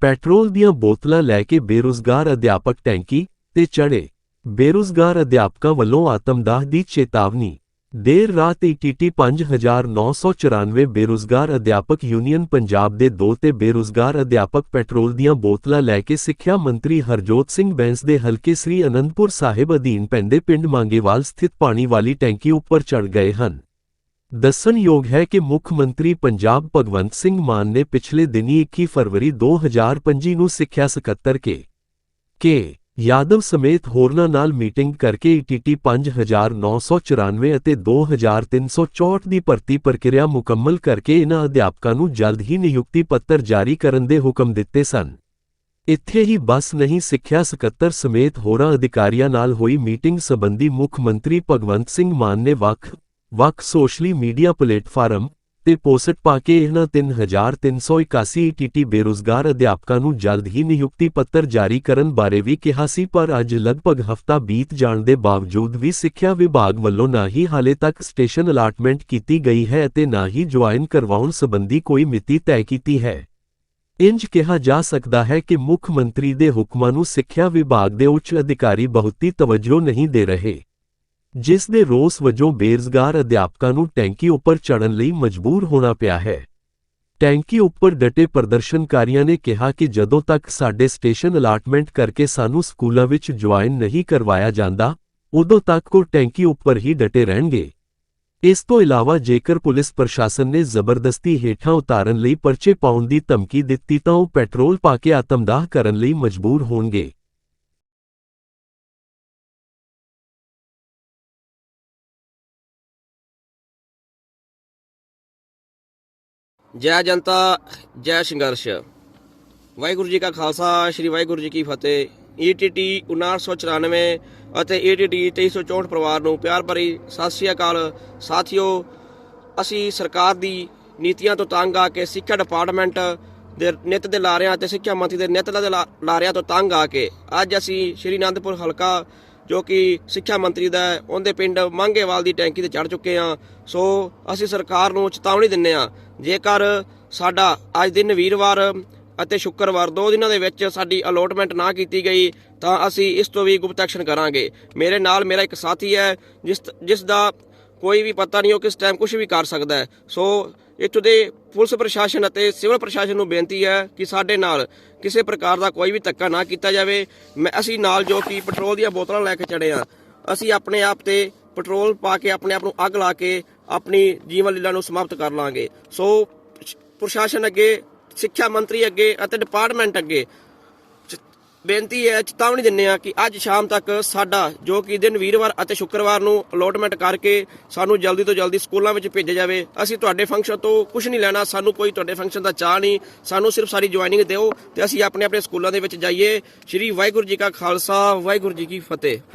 Petrol ਦੀਆਂ ਬੋਤਲਾਂ ਲੈ ਕੇ ਬੇਰੁਜ਼ਗਾਰ ਅਧਿਆਪਕ ਟੈਂਕੀ ਤੇ ਚੜੇ ਬੇਰੁਜ਼ਗਾਰ ਅਧਿਆਪਕਾਂ ਵੱਲੋਂ ਆਤਮਦਾਹ ਦੀ ਚੇਤਾਵਨੀ। ਦੇਰ ਰਾਤ ਈਟੀਟੀ 5994 ਬੇਰੁਜ਼ਗਾਰ ਅਧਿਆਪਕ ਯੂਨੀਅਨ ਪੰਜਾਬ ਦੇ ਦੋ ਤੇ ਬੇਰੁਜ਼ਗਾਰ ਅਧਿਆਪਕ ਪੈਟਰੋਲ ਦੀਆਂ ਬੋਤਲਾਂ ਲੈ ਕੇ ਸਿੱਖਿਆ ਮੰਤਰੀ ਹਰਜੋਤ ਸਿੰਘ ਬੈਂਸ ਦੇ ਹਲਕੇ ਸ੍ਰੀ ਅਨੰਦਪੁਰ ਸਾਹਿਬ ਅਧੀਨ ਪੈਂਦੇ ਪਿੰਡ ਮੰਗੇਵਾਲ ਸਥਿਤ ਪਾਣੀ ਵਾਲੀ ਟੈਂਕੀ ਉੱਪਰ ਚੜ ਗਏ ਹਨ। ਦੱਸਣਯੋਗ ਹੈ ਕਿ ਮੁੱਖ ਮੰਤਰੀ ਪੰਜਾਬ ਭਗਵੰਤ ਸਿੰਘ ਮਾਨ ਨੇ ਪਿਛਲੇ ਦਿਨੀ 21 ਫਰਵਰੀ 2025 ਨੂੰ ਸਿੱਖਿਆ ਸਕੱਤਰ ਕੇ ਕੇ ਯਾਦਵ ਸਮੇਤ ਹੋਰਨਾਂ ਨਾਲ ਮੀਟਿੰਗ ਕਰਕੇ ਈਟੀਟੀ 5994 ਅਤੇ 2364 ਦੀ ਭਰਤੀ ਪ੍ਰਕਿਰਿਆ ਮੁਕੰਮਲ ਕਰਕੇ ਇਹਨਾਂ ਅਧਿਆਪਕਾਂ ਨੂੰ ਜਲਦ ਹੀ ਨਿਯੁਕਤੀ ਪੱਤਰ ਜਾਰੀ ਕਰਨ ਦੇ ਹੁਕਮ ਦਿੱਤੇ ਸਨ। ਇੱਥੇ ਹੀ ਬਸ ਨਹੀਂ ਸਿੱਖਿਆ ਸਕੱਤਰ ਸਮੇਤ ਹੋਰਾਂ ਅਧਿਕਾਰੀਆਂ ਨਾਲ ਹੋਈ ਮੀਟਿੰਗ ਸੰਬੰਧੀ ਮੁੱਖ ਮੰਤਰੀ ਭਗਵੰਤ ਸਿੰਘ ਮਾਨ ਨੇ ਵੱਖ ਵੱਖ ਸੋਸ਼ਲੀ ਮੀਡੀਆ ਪਲੇਟਫਾਰਮ ਤੇ ਪੋਸਟ ਪਾ ਕੇ ਇਹਨਾਂ 3381 ਈਟੀਟੀ ਬੇਰੁਜ਼ਗਾਰ ਅਧਿਆਪਕਾਂ ਨੂੰ ਜਲਦ ਹੀ ਨਿਯੁਕਤੀ ਪੱਤਰ ਜਾਰੀ ਕਰਨ ਬਾਰੇ ਵੀ ਕਿਹਾ ਸੀ, ਪਰ ਅੱਜ ਲਗਭਗ ਹਫਤਾ ਬੀਤ ਜਾਣ ਦੇ ਬਾਵਜੂਦ ਵੀ ਸਿੱਖਿਆ ਵਿਭਾਗ ਵੱਲੋਂ ਨਾ ਹੀ ਹਾਲੇ ਤੱਕ ਸਟੇਸ਼ਨ ਅਲਾਟਮੈਂਟ ਕੀਤੀ ਗਈ ਹੈ ਅਤੇ ਨਾ ਹੀ ਜੁਆਇਨ ਕਰਵਾਉਣ ਸੰਬੰਧੀ ਕੋਈ ਮਿਤੀ ਤੈਅ ਕੀਤੀ ਹੈ। ਇੰਜ ਕਿਹਾ ਜਾ ਸਕਦਾ ਹੈ ਕਿ ਮੁੱਖ ਮੰਤਰੀ ਦੇ ਹੁਕਮਾਂ ਨੂੰ ਸਿੱਖਿਆ ਵਿਭਾਗ ਦੇ ਉੱਚ ਅਧਿਕਾਰੀ ਬਹੁਤੀ ਤਵੱਜੋ ਨਹੀਂ ਦੇ ਰਹੇ। ਜਿਸ ਦੇ ਰੋਸ ਵਜੋਂ ਬੇਰੁਜ਼ਗਾਰ ਅਧਿਆਪਕਾਂ ਨੂੰ ਟੈਂਕੀ ਉੱਪਰ ਚੜ੍ਹਨ ਲਈ ਮਜਬੂਰ ਹੋਣਾ ਪਿਆ ਹੈ। ਟੈਂਕੀ ਉੱਪਰ ਡਟੇ ਪ੍ਰਦਰਸ਼ਨਕਾਰੀਆਂ ਨੇ ਕਿਹਾ ਕਿ ਜਦੋਂ ਤੱਕ ਸਾਡੇ ਸਟੇਸ਼ਨ ਅਲਾਟਮੈਂਟ ਕਰਕੇ ਸਾਨੂੰ ਸਕੂਲਾਂ ਵਿੱਚ ਜੁਆਇਨ ਨਹੀਂ ਕਰਵਾਇਆ ਜਾਂਦਾ, ਉਦੋਂ ਤੱਕ ਉਹ ਟੈਂਕੀ ਉੱਪਰ ਹੀ ਡਟੇ ਰਹਿਣਗੇ। ਇਸ ਤੋਂ ਇਲਾਵਾ ਜੇਕਰ ਪੁਲਿਸ ਪ੍ਰਸ਼ਾਸਨ ਨੇ ਜ਼ਬਰਦਸਤੀ ਹੇਠਾਂ ਉਤਾਰਨ ਲਈ ਪਰਚੇ ਪਾਉਣ ਦੀ ਧਮਕੀ ਦਿੱਤੀ ਤਾਂ ਉਹ ਪੈਟਰੋਲ ਪਾ ਕੇ ਆਤਮਦਾਹ ਕਰਨ ਲਈ ਮਜਬੂਰ ਹੋਣਗੇ। ਜੈ ਜਨਤਾ, ਜੈ ਸੰਘਰਸ਼। ਵਾਹਿਗੁਰੂ ਜੀ ਕਾ ਖਾਲਸਾ, ਸ੍ਰੀ ਵਾਹਿਗੁਰੂ ਜੀ ਕੀ ਫਤਿਹ। E ਈਟੀਟੀ 1994 ਅਤੇ E ਈਟੀਟੀ 2364 ਪਰਿਵਾਰ ਨੂੰ ਪਿਆਰ ਭਰੀ ਸਤਿ ਸ੍ਰੀ ਅਕਾਲ। ਸਾਥੀਓ, ਅਸੀਂ ਸਰਕਾਰ ਦੀ ਨੀਤੀਆਂ ਤੋਂ ਤੰਗ ਆ ਕੇ ਸਿੱਖਿਆ ਡਿਪਾਰਟਮੈਂਟ ਦੇ ਨਿੱਤ ਦੇ ਲਾਰਿਆਂ ਅਤੇ ਸਿੱਖਿਆ ਮੰਤਰੀ ਦੇ ਨਿੱਤ ਦੇ ਲਾ- ਲਾਰਿਆਂ ਤੋਂ ਤੰਗ ਆ ਕੇ ਅੱਜ ਅਸੀਂ ਸ਼੍ਰੀ ਅਨੰਦਪੁਰ ਹਲਕਾ ਜੋ ਕਿ ਸਿੱਖਿਆ ਮੰਤਰੀ ਦਾ ਹੈ, ਉਹਦੇ ਪਿੰਡ ਮੰਗੇਵਾਲ ਦੀ ਟੈਂਕੀ ਤੇ ਚੜ ਚੁੱਕੇ ਹਾਂ। ਸੋ ਅਸੀਂ ਸਰਕਾਰ ਨੂੰ ਚੇਤਾਵਨੀ ਦਿੰਨੇ ਆ ਜੇਕਰ ਸਾਡਾ ਅੱਜ ਦਿਨ ਵੀਰਵਾਰ ਅਤੇ ਸ਼ੁੱਕਰਵਾਰ ਦੋ ਦਿਨਾਂ ਦੇ ਵਿੱਚ ਸਾਡੀ ਅਲੋਟਮੈਂਟ ਨਾ ਕੀਤੀ ਗਈ, ਤਾਂ ਅਸੀਂ ਇਸ ਤੋਂ ਵੀ ਗੁਪਤ ਐਕਸ਼ਨ ਕਰਾਂਗੇ। ਮੇਰੇ ਨਾਲ ਮੇਰਾ ਇੱਕ ਸਾਥੀ ਹੈ, ਜਿਸ ਜਿਸ ਦਾ ਕੋਈ ਵੀ ਪਤਾ ਨਹੀਂ ਉਹ ਕਿਸ ਟਾਈਮ ਕੁਝ ਵੀ ਕਰ ਸਕਦਾ ਹੈ। ਸੋ ਇੱਥੋਂ ਦੇ ਪੁਲਿਸ ਪ੍ਰਸ਼ਾਸਨ ਅਤੇ ਸਿਵਲ ਪ੍ਰਸ਼ਾਸਨ ਨੂੰ ਬੇਨਤੀ ਹੈ ਕਿ ਸਾਡੇ ਨਾਲ ਕਿਸੇ ਪ੍ਰਕਾਰ ਦਾ ਕੋਈ ਵੀ ਧੱਕਾ ਨਾ ਕੀਤਾ ਜਾਵੇ। ਮੈਂ, ਅਸੀਂ ਨਾਲ ਜੋ ਕਿ ਪੈਟਰੋਲ ਦੀਆਂ ਬੋਤਲਾਂ ਲੈ ਕੇ ਚੜੇ ਆ ਅਸੀਂ ਆਪਣੇ ਆਪ ਤੇ ਪੈਟਰੋਲ ਪਾ ਕੇ ਆਪਣੇ ਆਪ ਨੂੰ ਅੱਗ ਲਾ ਕੇ ਆਪਣੀ ਜੀਵਨ ਲੀਲਾ ਨੂੰ ਸਮਾਪਤ ਕਰ ਲਾਂਗੇ। ਸੋ ਪ੍ਰਸ਼ਾਸਨ ਅੱਗੇ, ਸਿੱਖਿਆ ਮੰਤਰੀ ਅੱਗੇ ਅਤੇ ਡਿਪਾਰਟਮੈਂਟ ਅੱਗੇ ਬੇਨਤੀ ਹੈ, ਚੇਤਾਵਨੀ ਦਿੰਨੇ ਆ ਕਿ ਅੱਜ ਸ਼ਾਮ ਤੱਕ ਸਾਡਾ, ਜੋ ਕਿ ਦਿਨ ਵੀਰਵਾਰ ਅਤੇ ਸ਼ੁੱਕਰਵਾਰ ਨੂੰ ਅਲੋਟਮੈਂਟ ਕਰਕੇ ਸਾਨੂੰ ਜਲਦੀ ਤੋਂ ਜਲਦੀ ਸਕੂਲਾਂ ਵਿੱਚ ਭੇਜਿਆ ਜਾਵੇ। ਅਸੀਂ ਤੁਹਾਡੇ ਫੰਕਸ਼ਨ ਤੋਂ ਕੁਝ ਨਹੀਂ ਲੈਣਾ, ਸਾਨੂੰ ਕੋਈ ਤੁਹਾਡੇ ਫੰਕਸ਼ਨ ਦਾ ਚਾਹ ਨਹੀਂ। ਸਾਨੂੰ ਸਿਰਫ ਸਾਰੀ ਜੁਆਇਨਿੰਗ ਦਿਓ ਤੇ ਅਸੀਂ ਆਪਣੇ ਆਪਣੇ ਸਕੂਲਾਂ ਦੇ ਵਿੱਚ ਜਾਈਏ। ਸ਼੍ਰੀ ਵਾਹਿਗੁਰੂ ਜੀ ਕਾ ਖਾਲਸਾ, ਵਾਹਿਗੁਰੂ ਜੀ ਕੀ ਫਤਿਹ।